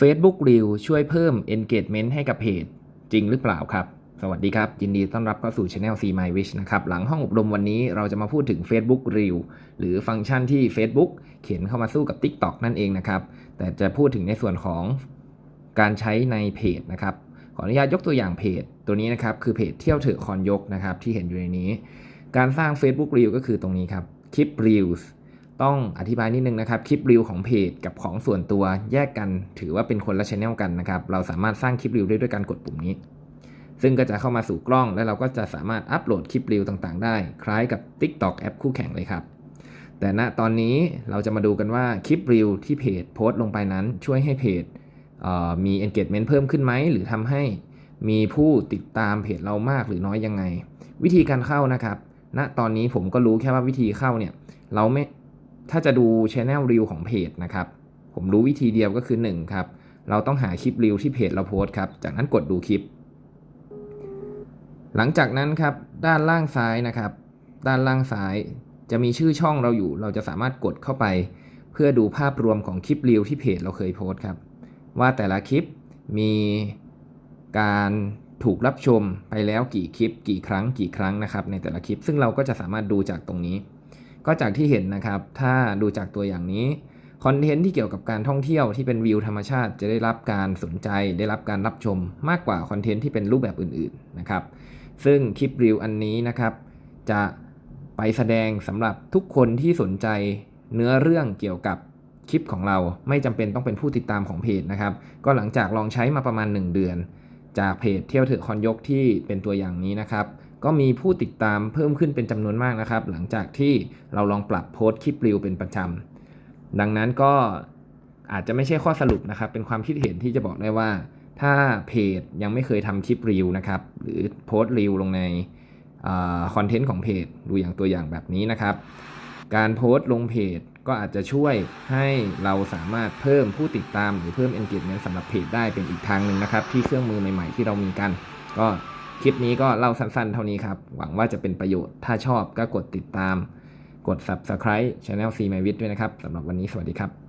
Facebook Reel ช่วยเพิ่ม engagement ให้กับเพจ จริงหรือเปล่าครับ สวัสดีครับ ยินดีต้อนรับเข้าสู่ Channel See My Wish นะครับ หลังห้องอบรมวันนี้เราจะมาพูดถึง Facebook Reel หรือฟังก์ชันที่ Facebook เขียนเข้ามาสู้กับ TikTok นั่นเองนะครับ แต่จะพูดถึงในส่วนของการใช้ในเพจนะครับ ขออนุญาตยกตัวอย่างเพจ ตัวนี้นะครับคือเพจเที่ยวเถอะคอนยกนะครับที่เห็นอยู่ในนี้ การสร้าง Facebook Reel ก็คือตรงนี้ครับคลิป Reels ต้องอธิบายนิดนึงนะครับ คลิป Reel ของเพจกับของส่วนตัวแยกกันถือว่าเป็นคนละช anel กันนะครับ เราสามารถสร้างคลิป Reel ได้ด้วยการกดปุ่มนี้ ซึ่งก็จะเข้ามาสู่กล้อง แล้วเราก็จะสามารถอัปโหลดคลิป Reel ต่างๆ ได้ คล้ายกับ TikTok แอปคู่แข่งเลยครับ แต่ณตอนนี้เราจะมาดูกันว่าคลิป Reel ที่เพจโพสต์ลงไปนั้น ช่วยให้เพจเอ่อมี engagement เพิ่มขึ้นไหมหรือทำให้มีผู้ติดตามเพจเรามากหรือน้อยยังไง วิธีการเข้านะครับ ณตอนนี้ผมก็รู้แค่ว่าวิธีเข้าเนี่ยเราไม่ ถ้าจะดู Channel Reel ของเพจนะครับ ผมรู้วิธีเดียวก็คือ1ครับ เราต้องหาคลิป Reel ที่เพจเราโพสต์ครับ จากนั้นกดดูคลิป หลังจากนั้นครับ ด้านล่างซ้ายนะครับ ด้านล่างซ้ายจะมีชื่อช่องเราอยู่ เราจะสามารถกดเข้าไป เพื่อดูภาพรวมของคลิป Reel ที่เพจเราเคยโพสต์ครับ ว่าแต่ละคลิปมีการถูกรับชมไปแล้วกี่คลิป กี่ครั้งกี่ครั้งนะครับ ในแต่ละคลิป ซึ่งเราก็จะสามารถดูจากตรงนี้ ก็จากที่เห็นนะครับ ถ้าดูจากตัวอย่างนี้คอนเทนต์ที่เกี่ยวกับการท่องเที่ยวที่เป็นวิวธรรมชาติจะได้รับการสนใจ ได้รับการรับชมมากกว่าคอนเทนต์ที่เป็นรูปแบบอื่นๆนะครับ ซึ่งคลิปรีวอันนี้นะครับ จะไปแสดงสำหรับทุกคนที่สนใจเนื้อเรื่องเกี่ยวกับคลิปของเราไม่จำเป็นต้องเป็นผู้ติดตามของเพจนะครับ ก็หลังจากลองใช้มาประมาณ 1 เดือน จากเพจเที่ยวเถอะคอนยกที่เป็นตัวอย่างนี้นะครับ ก็มีผู้ติดตามเพิ่มขึ้นเป็นจำนวนมากนะครับ หลังจากที่เราลองปรับโพสต์คลิปรีวเป็นประจำดังนั้นก็อาจจะไม่ใช่ข้อสรุปนะครับ เป็นความคิดเห็นที่จะบอกได้ว่า ถ้าเพจยังไม่เคยทำคลิปรีวนะครับ หรือโพสต์รีวลงในคอนเทนต์ของเพจดูอย่างตัวอย่างแบบนี้นะครับ การโพสต์ลงเพจก็อาจจะช่วยให้เราสามารถเพิ่มผู้ติดตามหรือเพิ่ม engagement สำหรับเพจได้เป็นอีกทางหนึ่งนะครับ ที่เครื่องมือใหม่ ๆ ที่เรามีกัน ก็ คลิปนี้ก็เล่าสั้นๆ เท่านี้ครับ หวังว่าจะเป็นประโยชน์ ถ้าชอบก็กดติดตาม กด subscribe channel C My Wit ด้วยนะครับสำหรับวันนี้สวัสดีครับ